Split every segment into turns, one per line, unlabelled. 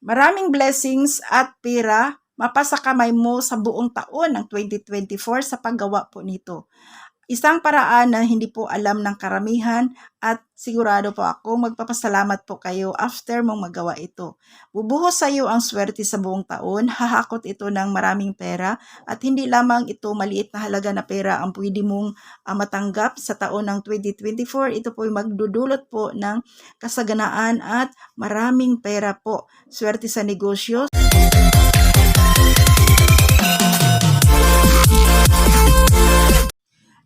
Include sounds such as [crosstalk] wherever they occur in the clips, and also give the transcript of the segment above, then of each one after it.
Maraming blessings at pera mapasa kamay mo sa buong taon ng 2024 sa paggawa po nito. Isang paraan na hindi po alam ng karamihan at sigurado po ako magpapasalamat po kayo after mong magawa ito. Bubuhos sa iyo ang swerte sa buong taon, hahakot ito ng maraming pera at hindi lamang ito maliit na halaga na pera ang pwede mong ah, matanggap sa taon ng 2024. Ito po ay magdudulot po ng kasaganaan at maraming pera po. Swerte sa negosyo,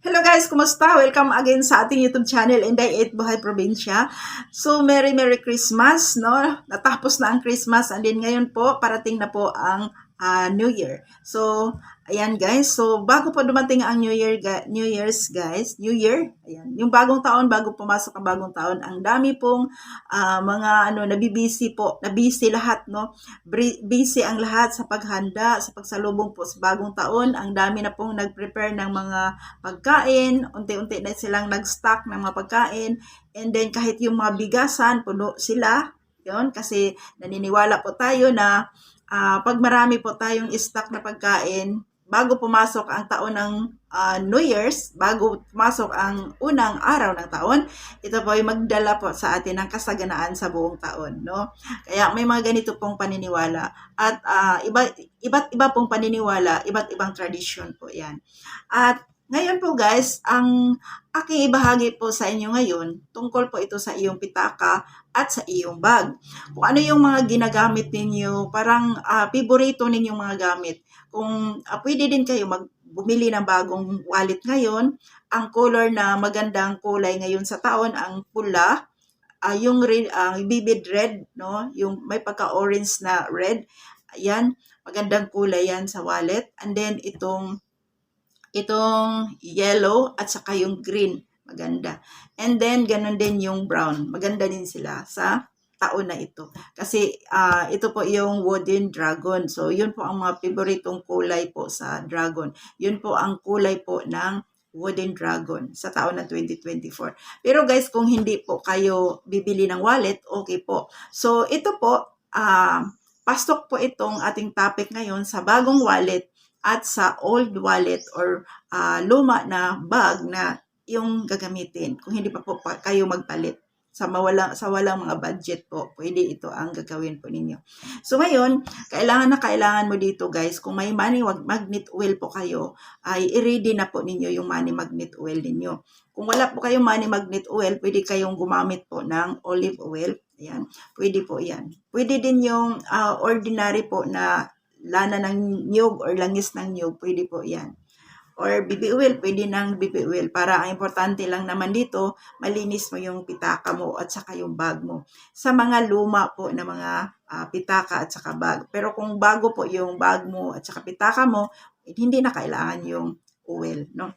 Hello guys, kumusta? Welcome again sa ating YouTube channel, Inday 8 Buhay Probinsya. So, Merry Merry Christmas, no? Natapos na ang Christmas and then ngayon po, parating na po ang ah, New Year. So, ayan guys. So, bago po dumating ang New Year, New Year's guys, New Year, ayan. Yung bagong taon, bago pumasok ang bagong taon, ang dami pong ah, mga ano, nabibisi po, nabisi lahat, no? Busy ang lahat sa paghanda, sa pagsalubong po sa bagong taon. Ang dami na pong nag-prepare ng mga pagkain, unti-unti na silang nag-stock ng mga pagkain, and then kahit yung mga bigasan, puno sila, yon kasi naniniwala po tayo na ah, pag marami po tayong stock na pagkain, bago pumasok ang taon ng ah, New Year's, bago pumasok ang unang araw ng taon, ito po ay magdala po sa atin ng kasaganaan sa buong taon, no? Kaya may mga ganito pong paniniwala at ah, iba iba't iba pong paniniwala, iba't ibang tradisyon po 'yan. At ngayon po guys, ang aking ibahagi po sa inyo ngayon, tungkol po ito sa iyong pitaka at sa iyong bag. Kung ano yung mga ginagamit ninyo, parang ah, piborito ninyong mga gamit. Kung ah, pwede din kayo mag bumili ng bagong wallet ngayon, ang color na magandang kulay ngayon sa taon, ang pula, ah, yung red, ang vivid red, no? Yung may pagka-orange na red. Ayan, magandang kulay yan sa wallet. And then itong itong yellow at saka yung green. Maganda. And then, ganun din yung brown. Maganda din sila sa taon na ito. Kasi ah, ito po yung wooden dragon. So, yun po ang mga favoritong kulay po sa dragon. Yun po ang kulay po ng wooden dragon sa taon ng 2024. Pero guys, kung hindi po kayo bibili ng wallet, okay po. So, ito po, ah, pasok po itong ating topic ngayon sa bagong wallet at sa old wallet or ah, luma na bag na yung gagamitin. Kung hindi pa po kayo magpalit sa mawala sa walang mga budget po, pwede ito ang gagawin po ninyo. So ngayon, kailangan na kailangan mo dito guys, kung may money magnet oil po kayo, ay i-ready na po ninyo yung money magnet oil ninyo. Kung wala po kayong money magnet oil, pwede kayong gumamit po ng olive oil. Ayan, pwede po yan. Pwede din yung ah, ordinary po na lana ng nyug or langis ng nyug, pwede po yan. Or BB oil, pwede ng BB oil. Para ang importante lang naman dito, malinis mo yung pitaka mo at saka yung bag mo. Sa mga luma po na mga ah, pitaka at saka bag. Pero kung bago po yung bag mo at saka pitaka mo, hindi na kailangan yung oil, no?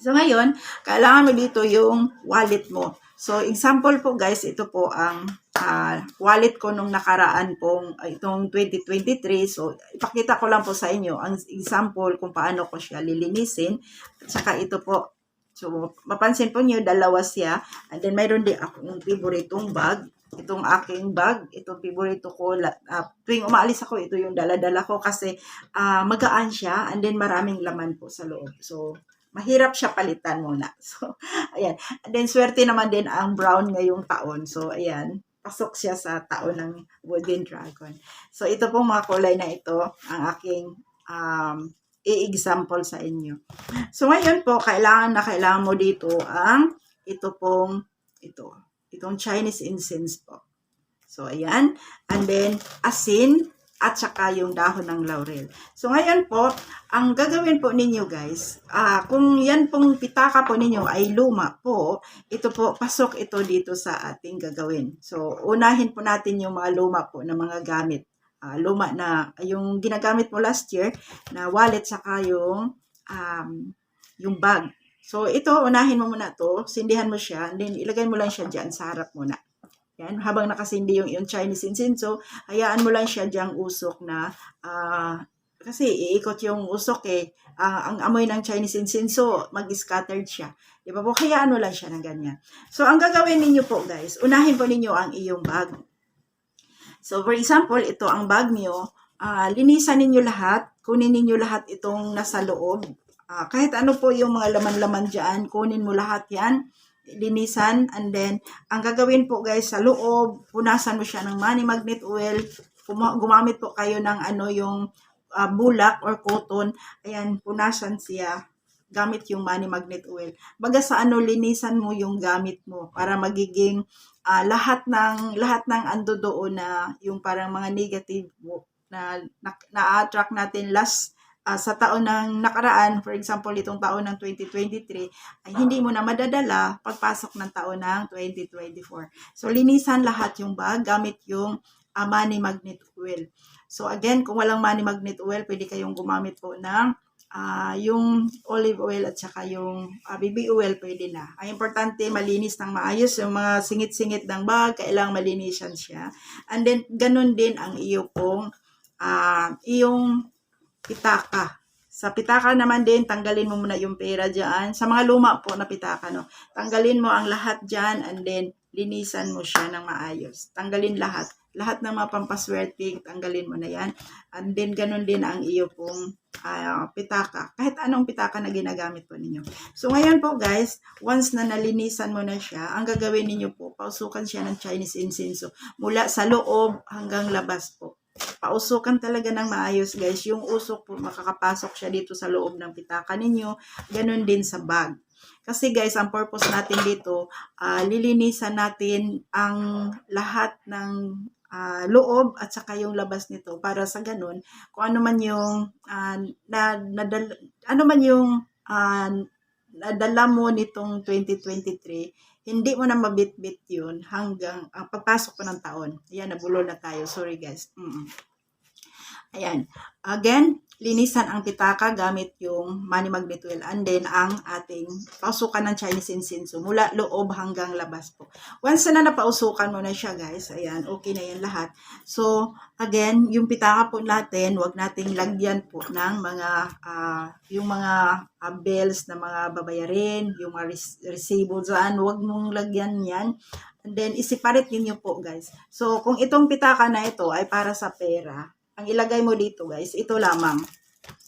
So ngayon, kailangan mo dito yung wallet mo. So example po guys, ito po ang ah, wallet ko nung nakaraan pong itong 2023. So ipakita ko lang po sa inyo ang example kung paano ko siya lilinisin. Saka ito po. So mapansin po niyo dalawa siya. And then mayroon din akong favoritong bag. Itong aking bag, itong favorito ko. ah, tuwing umaalis ako, ito yung dala-dala ko kasi ah, magaan siya and then maraming laman po sa loob. So mahirap siya palitan muna. [laughs] So, ayan. And then, swerte naman din ang brown ngayong taon. So, ayan. Pasok siya sa taon ng Wooden Dragon. So, ito pong mga kulay na ito, ang aking um, i-example sa inyo. So, ngayon po, kailangan na kailangan mo dito ang ito pong, ito, itong Chinese incense po. So, ayan. And then, asin, at saka yung dahon ng laurel. So, ngayon po, ang gagawin po ninyo guys, ah kung yan pong pitaka po ninyo ay luma po, ito po, pasok ito dito sa ating gagawin. So, unahin po natin yung mga luma po na mga gamit. Ah, luma na, yung ginagamit mo last year na wallet saka yung, um, yung bag. So, ito, unahin mo muna to, sindihan mo siya, then ilagay mo lang siya dyan sa harap muna. Yan, habang nakasindi yung, yung Chinese incense, hayaan mo lang siya diyang usok na ah, kasi iikot yung usok eh. Ah, ang amoy ng Chinese incense, mag-scattered siya. Di ba po? Hayaan mo lang siya ng ganyan. So, ang gagawin ninyo po guys, unahin po ninyo ang iyong bag. So, for example, ito ang bag nyo. Ah, linisan ninyo lahat. Kunin ninyo lahat itong nasa loob. Ah, kahit ano po yung mga laman-laman dyan, kunin mo lahat yan. Linisan. And then, ang gagawin po guys, sa loob, punasan mo siya ng money magnet oil. Guma- gumamit po kayo ng ano yung ah, bulak or cotton. Ayan, punasan siya gamit yung money magnet oil. Baga sa ano linisan mo yung gamit mo para magiging ah, lahat ng lahat ng ando doon na yung parang mga negative na na, na-attract natin last ah, sa taon ng nakaraan, for example, itong taon ng 2023, ay hindi mo na madadala pagpasok ng taon ng 2024. So, linisan lahat yung bag gamit yung ah, money magnet oil. So, again, kung walang money magnet oil, pwede kayong gumamit po ng ah, yung olive oil at saka yung ah, baby oil pwede na. Ang importante, malinis ng maayos. Yung mga singit-singit ng bag, kailangang malinisan siya. And then, ganun din ang iyo pong ah, iyong pitaka. Sa pitaka naman din, tanggalin mo muna yung pera dyan. Sa mga luma po na pitaka, no? Tanggalin mo ang lahat dyan and then linisan mo siya ng maayos. Tanggalin lahat. Lahat ng mga pampaswerte, tanggalin mo na yan. And then, ganun din ang iyo pong ah, pitaka. Kahit anong pitaka na ginagamit po ninyo. So, ngayon po guys, once na nalinisan mo na siya, ang gagawin ninyo po, pausukan siya ng Chinese incense mula sa loob hanggang labas po. Pausukan talaga ng maayos guys. Yung usok po, makakapasok siya dito sa loob ng pitaka ninyo. Ganun din sa bag. Kasi guys, ang purpose natin dito, ah, lilinisan natin ang lahat ng ah, loob at saka yung labas nito para sa ganun kung ano man yung ah, na, nadal- ano man yung ah, nadala mo nitong 2023 hindi mo na mabitbit yun hanggang ang pagpasok ko ng taon. Ayan, nabulo na tayo. Sorry guys. Mm-mm. Ayan. Again, linisan ang pitaka gamit yung money magnet oil and then ang ating pausukan ng Chinese incense mula loob hanggang labas po. Once na napausukan mo na siya guys, ayan, okay na yan lahat. So, again, yung pitaka po natin, wag nating lagyan po ng mga, ah, yung mga ah, bills na mga babayarin, yung mga res- resibo wag mong lagyan yan. And then, isiparate ninyo po guys. So, kung itong pitaka na ito ay para sa pera, ang ilagay mo dito guys, ito lamang.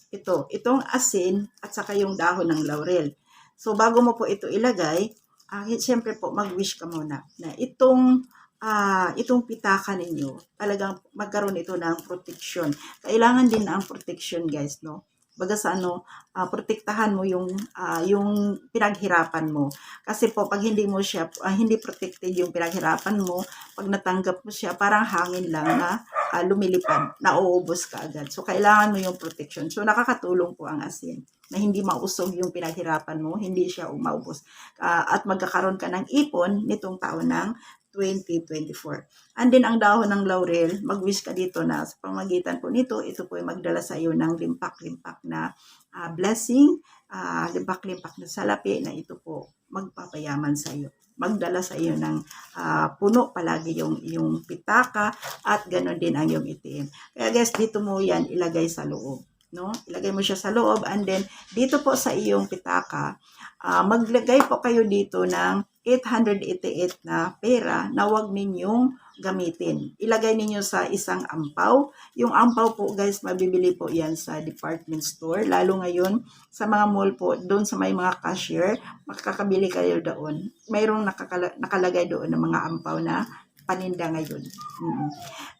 Ito, itong asin at saka yung dahon ng laurel. So bago mo po ito ilagay, ah siyempre po mag-wish ka muna na itong ah itong pitaka ninyo, talagang magkaroon ito ng protection. Kailangan din ang protection guys, no? Baga sa ano, ah, protektahan mo yung ah, yung pinaghirapan mo. Kasi po pag hindi mo siya ah, hindi protected yung pinaghirapan mo, pag natanggap mo siya parang hangin lang na ah, lumilipad, nauubos ka agad. So, kailangan mo yung protection. So, nakakatulong po ang asin na hindi mausog yung pinaghirapan mo, hindi siya umaubos. Ah, at magkakaroon ka ng ipon nitong taon ng 2024. And then, ang dahon ng laurel, mag-wish ka dito na sa pamagitan po nito, ito po ay magdala sa iyo ng limpak-limpak na ah, blessing, ah, limpak-limpak na salapi na ito po magpapayaman sa iyo magdala sa iyo ng ah, puno palagi yung yung pitaka at ganoon din ang yung itim. Kaya guys, dito mo yan ilagay sa loob. No? Ilagay mo siya sa loob and then dito po sa iyong pitaka, ah, maglagay po kayo dito ng 888 na pera na wag ninyong gamitin. Ilagay ninyo sa isang ampaw. Yung ampaw po guys, mabibili po yan sa department store. Lalo ngayon, sa mga mall po, doon sa may mga cashier, makakabili kayo doon. Mayroong nakakala- nakalagay doon ng mga ampaw na paninda ngayon.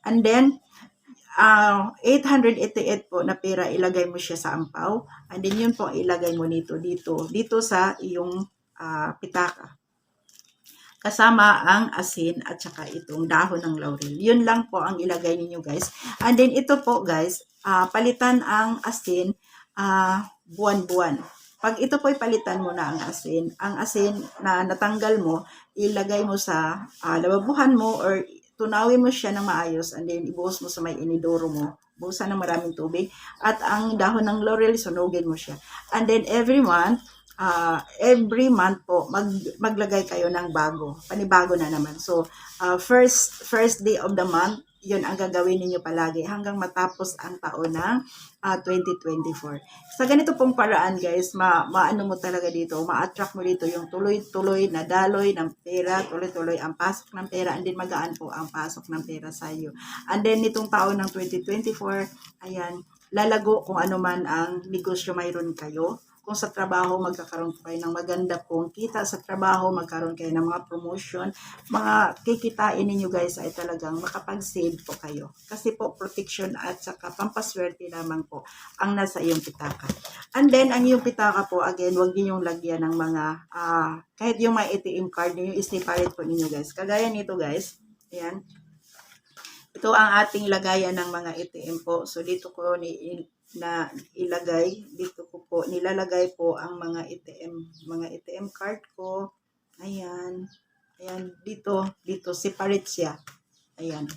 And then, ah 888 po na pera, ilagay mo siya sa ampaw. And then yun po, ilagay mo nito, dito, dito sa iyong ah, pitaka kasama ang asin at saka itong dahon ng laurel. Yun lang po ang ilagay ninyo guys. And then ito po guys, ah, palitan ang asin ah, buwan-buwan. Pag ito po palitan mo na ang asin, ang asin na natanggal mo, ilagay mo sa ah, lababuhan mo or tunawin mo siya ng maayos and then ibuhos mo sa may inidoro mo. Buhusan ng maraming tubig. At ang dahon ng laurel, sunugin mo siya. And then every month, ah, every month po mag maglagay kayo ng bago, panibago na naman. So, ah, first first day of the month, yun ang gagawin ninyo palagi hanggang matapos ang taon ng ah, 2024. Sa ganito pong paraan guys, ma maano mo talaga dito, ma-attract mo dito yung tuloy-tuloy na daloy ng pera, tuloy-tuloy ang pasok ng pera, and then magaan po ang pasok ng pera sa iyo. And then nitong taon ng 2024, ayan, lalago kung ano man ang negosyo mayroon kayo. Kung sa trabaho, magkakaroon kayo ng maganda pong kita sa trabaho, magkaroon kayo ng mga promotion, mga kikitain ninyo guys ay talagang makapag-save po kayo. Kasi po protection at saka pampaswerte lamang po ang nasa iyong pitaka. And then, ang iyong pitaka po, again, huwag ninyong lagyan ng mga, ah, kahit yung mga ATM card ninyo, i-separate po ninyo guys. Kagaya nito guys, ayan, ito ang ating lagayan ng mga ATM po. So, dito ko ni na ilagay, dito po, nilalagay po ang mga ATM, mga ATM card ko. Ayan. Ayan, dito, dito, separate siya. Ayan.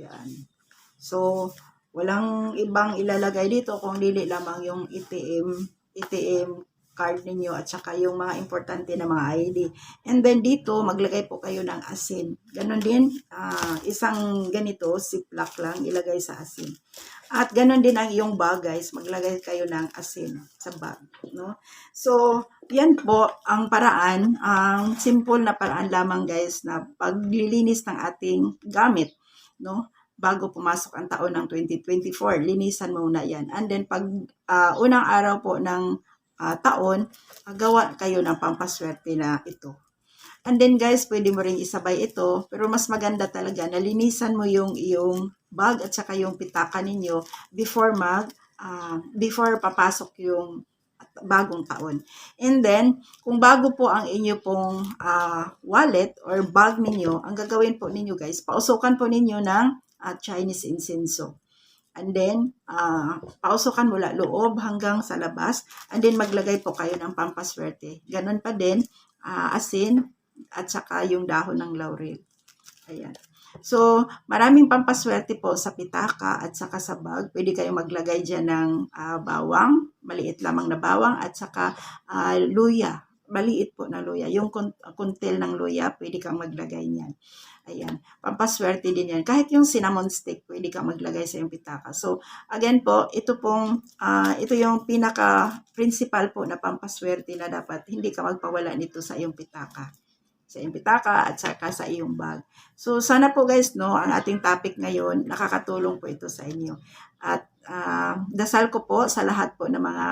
Yan. So, walang ibang ilalagay dito kung dili lamang yung ATM, ATM card ninyo at saka yung mga importante na mga ID. And then dito, maglagay po kayo ng asin. Ganon din, ah, isang ganito, ziplock lang, ilagay sa asin. At ganon din ang iyong bag, guys. Maglagay kayo ng asin sa bag. No? So, yan po ang paraan, ang simple na paraan lamang, guys, na paglilinis ng ating gamit. No? bago pumasok ang taon ng 2024. Linisan muna yan. And then pag ah, unang araw po ng ah, taon, ah, gawa kayo ng pampaswerte na ito. And then guys, pwede mo rin isabay ito, pero mas maganda talaga na linisan mo yung iyong bag at saka yung pitaka ninyo before mag ah, before papasok yung bagong taon. And then, kung bago po ang inyo pong ah, wallet or bag ninyo, ang gagawin po ninyo guys, pausukan po ninyo ng ah, Chinese incenso. And then, ah, pausukan mula loob hanggang sa labas. And then, maglagay po kayo ng pampaswerte. Ganon pa din, ah, asin at saka yung dahon ng laurel. Ayan. So, maraming pampaswerte po sa pitaka at sa bag. Pwede kayong maglagay dyan ng ah, bawang, maliit lamang na bawang, at saka ah, luya. Maliit po na luya. Yung kun- kuntil ng luya, pwede kang maglagay niyan. Ayan. Pampaswerte din yan. Kahit yung cinnamon stick, pwede kang maglagay sa iyong pitaka. So, again po, ito pong, ah, ito yung pinaka-principal po na pampaswerte na dapat hindi ka magpawala nito sa iyong pitaka sa iyong pitaka at saka sa iyong bag. So sana po guys no, ang ating topic ngayon nakakatulong po ito sa inyo. At ah, dasal ko po sa lahat po ng mga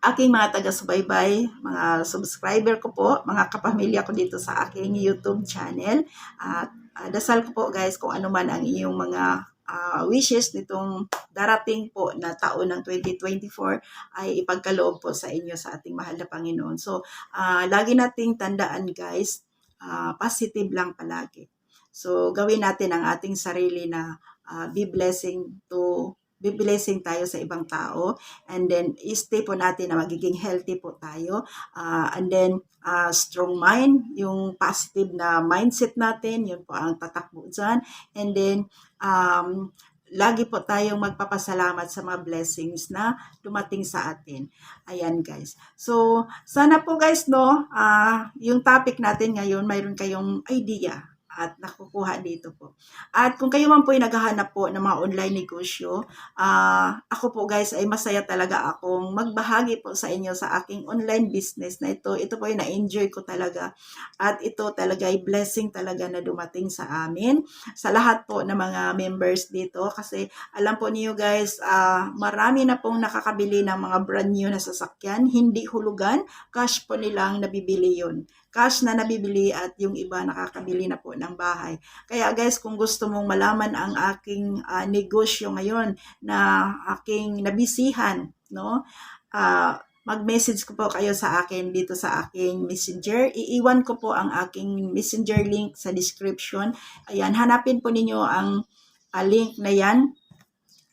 aking mga taga-subaybay, mga subscriber ko po, mga kapamilya ko dito sa aking YouTube channel. At ah, dasal ko po guys kung ano man ang iyong mga ah, wishes nitong darating po na taon ng 2024 ay ipagkaloob po sa inyo sa ating mahal na Panginoon. So, ah, lagi nating tandaan guys, ah, positive lang palagi. So, gawin natin ang ating sarili na ah, be blessing to be blessing tayo sa ibang tao and then stay po natin na magiging healthy po tayo Ah, and then ah, strong mind yung positive na mindset natin yun po ang tatakbo dyan and then um, lagi po tayong magpapasalamat sa mga blessings na dumating sa atin. Ayan guys. So, sana po guys no, ah yung topic natin ngayon, mayroon kayong idea at nakukuha dito po. At kung kayo man po ay naghahanap po ng mga online negosyo, ah ako po guys ay masaya talaga akong magbahagi po sa inyo sa aking online business na ito. Ito po ay na-enjoy ko talaga at ito talaga ay blessing talaga na dumating sa amin sa lahat po ng mga members dito kasi alam po niyo guys, ah marami na pong nakakabili ng mga brand new na sasakyan, hindi hulugan, cash po nilang nabibili yun. Cash na nabibili at yung iba nakakabili na po ng bahay. Kaya guys, kung gusto mong malaman ang aking ah, negosyo ngayon na aking nabisihan, no? Ah, mag-message ko po kayo sa akin dito sa aking messenger. Iiwan ko po ang aking messenger link sa description. Ayan, hanapin po ninyo ang ah, link na yan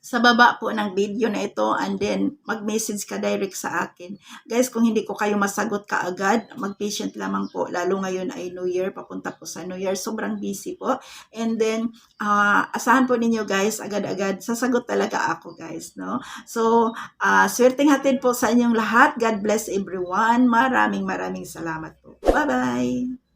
sa baba po ng video na ito and then mag-message ka direct sa akin. Guys, kung hindi ko kayo masagot kaagad, mag-patient lamang po. Lalo ngayon ay New Year, papunta po sa New Year. Sobrang busy po. And then, ah, asahan po ninyo guys, agad-agad, sasagot talaga ako guys. No? So, ah swerteng hatid po sa inyong lahat. God bless everyone. Maraming maraming salamat po. Bye-bye!